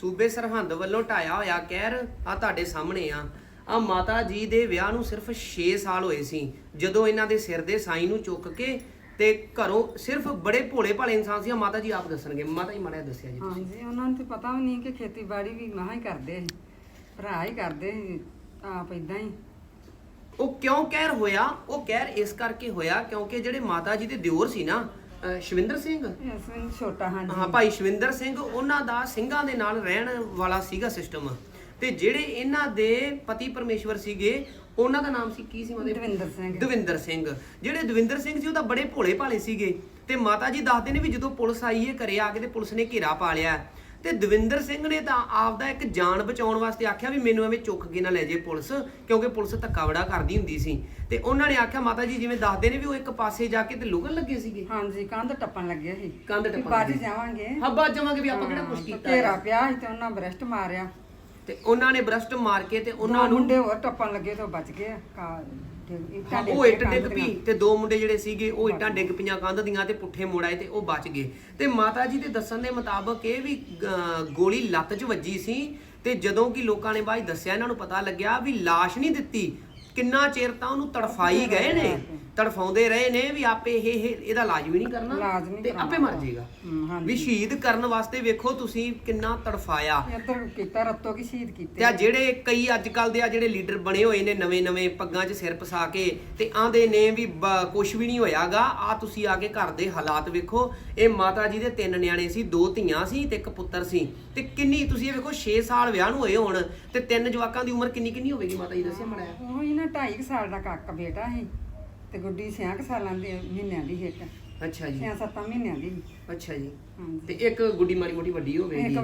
ਸੂਬੇ ਸਰਹੰਦ ਵੱਲੋਂ ਢਾਇਆ ਹੋਇਆ ਕਹਿਰ ਆ ਤੁਹਾਡੇ ਸਾਹਮਣੇ ਆ। ਆ ਮਾਤਾ ਜੀ ਦੇ ਵਿਆਹ ਨੂੰ ਸਿਰਫ 6 ਸਾਲ ਹੋਏ ਸੀ। ਜਦੋਂ ਇਹਨਾਂ ਦੇ ਸਿਰ ਦੇ ਸਾਈ ਨੂੰ ਚੁੱਕ ਕੇ ਤੇ ਘਰੋਂ ਸਿਰਫ ਬੜੇ ਭੋਲੇ ਭਾਲੇ ਇਨਸਾਨ ਸੀ ਆਹ ਮਾਤਾ ਜੀ ਆਪ ਦੱਸਣਗੇ। ਮਾਤਾ ਜੀ ਮਾੜਾ ਦੱਸਿਆ ਜੀ ਹਾਂਜੀ ਉਹਨਾਂ ਨੂੰ ਤੇ ਪਤਾ ਵੀ ਨਹੀਂ ਕਿ ਖੇਤੀਬਾੜੀ ਵੀ ਮਹਾਂ ਹੀ ਕਰਦੇ ਸੀ। ਭਰਾ ਹੀ ਕਰਦੇ ਸੀ ਆਪ ਇਦਾਂ ਹੀ। ਉਹ ਕਿਉਂ ਕਹਿਰ ਹੋਇਆ? ਉਹ ਕਹਿਰ ਇਸ ਕਰਕੇ ਹੋਇਆ ਕਿਉਂਕਿ ਜਿਹੜੇ ਮਾਤਾ ਜੀ ਦੇ ਦਿਓਰ ਸੀ ਨਾ ਅਹ ਸ਼ਵਿੰਦਰ ਸਿੰਘ? ਵਿੱਚ ਛੋਟਾ ਹਾਂਜੀ। ਹਾਂ ਭਾਈ ਸ਼ਵਿੰਦਰ ਸਿੰਘ ਉਹਨਾਂ ਦਾ ਸਿੰਘਾਂ ਦੇ ਨਾਲ ਰਹਿਣ ਵਾਲਾ ਸੀਗਾ ਸਿਸਟਮ ਤੇ ਜਿਹੜੇ ਇਹਨਾਂ ਦੇ ਪਤੀ ਪਰਮੇਸ਼ਵਰ ਸੀਗੇ ਉਹਨਾਂ ਦਾ ਨਾਮ ਸੀ ਕੀ ਸੀ ਮਤਲਬ ਦਵਿੰਦਰ ਸਿੰਘ। ਦਵਿੰਦਰ ਸਿੰਘ। ਜਿਹੜੇ ਦਵਿੰਦਰ ਸਿੰਘ ਸੀ ਉਹ ਤਾਂ ਬੜੇ ਭੋਲੇ ਭਾਲੇ ਸੀਗੇ। ਤੇ ਮਾਤਾ ਜੀ ਦੱਸਦੇ ਨੇ ਵੀ ਜਦੋਂ ਪੁਲਿਸ ਆਈ ਹੈ ਘਰੇ ਆ ਕੇ ਤੇ ਪੁਲਿਸ ਨੇ ਘੇਰਾ ਪਾ ਲਿਆ। ਤੇ ਦਵਿੰਦਰ ਸਿੰਘ ਨੇ ਤਾਂ ਆਪਦਾ ਇੱਕ ਜਾਨ ਬਚਾਉਣ ਵਾਸਤੇ ਆਖਿਆ ਵੀ ਮੈਨੂੰ ਐਵੇਂ ਚੁੱਕ ਕੇ ਨਾ ਲੈ ਜੇ ਪੁਲਿਸ ਕਿਉਂਕਿ ਪੁਲਿਸ ਧੱਕਾ ਬੜਾ ਕਰਦੀ ਹੁੰਦੀ ਸੀ। ਤੇ ਉਹਨਾਂ ਨੇ ਆਖਿਆ ਮਾਤਾ ਜੀ ਜਿਵੇਂ ਦੱਸਦੇ ਨੇ ਵੀ ਉਹ ਇੱਕ ਪਾਸੇ ਜਾ ਕੇ ਤੇ ਲੁਕਣ ਲੱਗੇ ਸੀਗੇ। ਹਾਂਜੀ ਕੰਧ ਟੱਪਣ ਲੱਗੇ ਸੀ। ਕੰਧ ਟੱਪਣ ਬਚ ਲੱਗੇ। ਜਾਵਾਂਗੇ। ਹਾਂ ਬਾਅਦ ਜਾਵਾਂਗੇ ਵੀ ਆਪਾਂ ਕਿਹੜਾ ਕੁਛ ਕੀਤਾ ਹੈ। ਪਿਆ ਸੀ ਤੇ ਉਹਨਾਂ ਬ੍ਰਸ਼ਟ ਮਾਰਿਆ। ਤੇ ਉਹਨਾਂ ਨੇ ਬ੍ਰਸ਼ਟ ਮਾਰ ਕੇ ਤੇ ਉਹਨਾਂ ਉਹਨਾਂ ਨੂੰ ਮੁੰਡੇ ਹੋਰ ਟੱਪਣ ਲੱਗੇ ਤੇ ਉਹ ਬਚ ਗਏ। ਕਾ ਇੱਟਾਂ ਡਿੱਗ ਉਹ ਪਏ ਇੱਟ ਡਿੱਗ ਕੰਧ ਪਈ ਦੀਆਂ। ਤੇ ਦੋ ਮੁੰਡੇ ਜਿਹੜੇ ਸੀਗੇ ਉਹ ਇੱਟਾਂ ਡਿੱਗ ਪਈਆਂ ਕੰਧ ਦੀਆਂ ਤੇ ਪੁੱਠੇ ਮੁੜ ਆਏ ਤੇ ਉਹ ਬਚ ਗਏ ਤੇ ਮਾਤਾ ਜੀ ਦੇ ਦੱਸਣ ਦੇ ਮੁਤਾਬਕ ਇਹ ਵੀ ਅਹ, ਗੋਲੀ ਲੱਤ 'ਚ ਵੱਜੀ ਸੀ ਤੇ ਜਦੋਂ ਕਿ ਲੋਕਾਂ ਨੇ ਬਾਅਦ 'ਚ ਦੱਸਿਆ ਇਹਨਾਂ ਨੂੰ ਪਤਾ ਲੱਗਿਆ ਵੀ ਲਾਸ਼ ਨਹੀਂ ਦਿੱਤੀ ਕਿੰਨਾ ਚਿਰ ਤਾਂ ਉਹਨੂੰ ਤੜਫਾਈ ਗਏ ਨੇ ਤੜਫਾਉਂਦੇ ਰਹੇ ਨੇ ਵੀ ਆਪੇ ਇਹ ਇਹ ਇਹਦਾ ਇਲਾਜ ਵੀ ਨਹੀਂ ਕਰਨਾ ਇਲਾਜ ਨਹੀਂ ਤੇ ਆਪੇ ਮਰ ਜਾਏਗਾ। ਹਮ, ਹਾਂਜੀ। ਵੀ ਸ਼ਹੀਦ ਕਰਨ ਵਾਸਤੇ ਵੇਖੋ ਤੁਸੀਂ ਕਿੰਨਾ ਤੜਫਾਇਆ। ਇੱਧਰ ਕੀਤਾ ਰਤੋ ਕੀ ਸ਼ਹੀਦ ਕੀਤੇ। ਤੇ ਆ ਜਿਹੜੇ ਕਈ ਅੱਜ ਕੱਲ ਦੇ ਆ ਜਿਹੜੇ ਲੀਡਰ ਬਣੇ ਹੋਏ ਨੇ ਨਵੇਂ ਨਵੇਂ ਪੱਗਾਂ 'ਚ ਸਿਰ ਪਸਾ ਕੇ ਤੇ ਆਂਦੇ ਨੇ ਵੀ ਕੁਝ ਵੀ ਨਹੀਂ ਹੋਇਆਗਾ ਆ ਤੁਸੀਂ ਆ ਕੇ ਘਰ ਦੇ ਹਾਲਾਤ ਵੇਖੋ। ਇਹ ਮਾਤਾ ਜੀ ਦੇ ਤਿੰਨ ਨਿਆਣੇ ਸੀ ਦੋ ਧੀਆਂ ਸੀ ਤੇ ਇੱਕ ਪੁੱਤਰ ਸੀ। ਤੇ ਕਿੰਨੀ ਤੁਸੀਂ ਇਹ ਵੇਖੋ 6 ਸਾਲ ਵਿਆਹ ਨੂੰ ਹੋਏ ਹੋਣ ਤੇ ਤਿੰਨ ਜਵਾਕਾਂ ਦੀ ਉਮਰ ਕਿੰਨੀ ਕਿੰਨੀ ਹੋਵੇਗੀ ਮਾਤਾ ਜੀ ਦੱਸਿਆ ਮੜਾ ਉਹ ਹੀ ਨਾ 2.5 ਸਾਲ ਦਾ ਕਾਕਾ ਬੇਟਾ ਸੀ। ਤੇ ਗੁੱਡੀ 6 ਸਾਲਾਂ ਦੀ ਮਹੀਨਿਆਂ ਦੀ ਇੱਕ। ਅੱਛਾ ਜੀ। 6-7 ਮਹੀਨਿਆਂ ਦੀ। ਅੱਛਾ ਜੀ। ਹਾਂਜੀ। ਤੇ ਇੱਕ ਗੁੱਡੀ ਮਾੜੀ ਮੋਟੀ ਵੱਡੀ ਹੋਵੇਗੀ।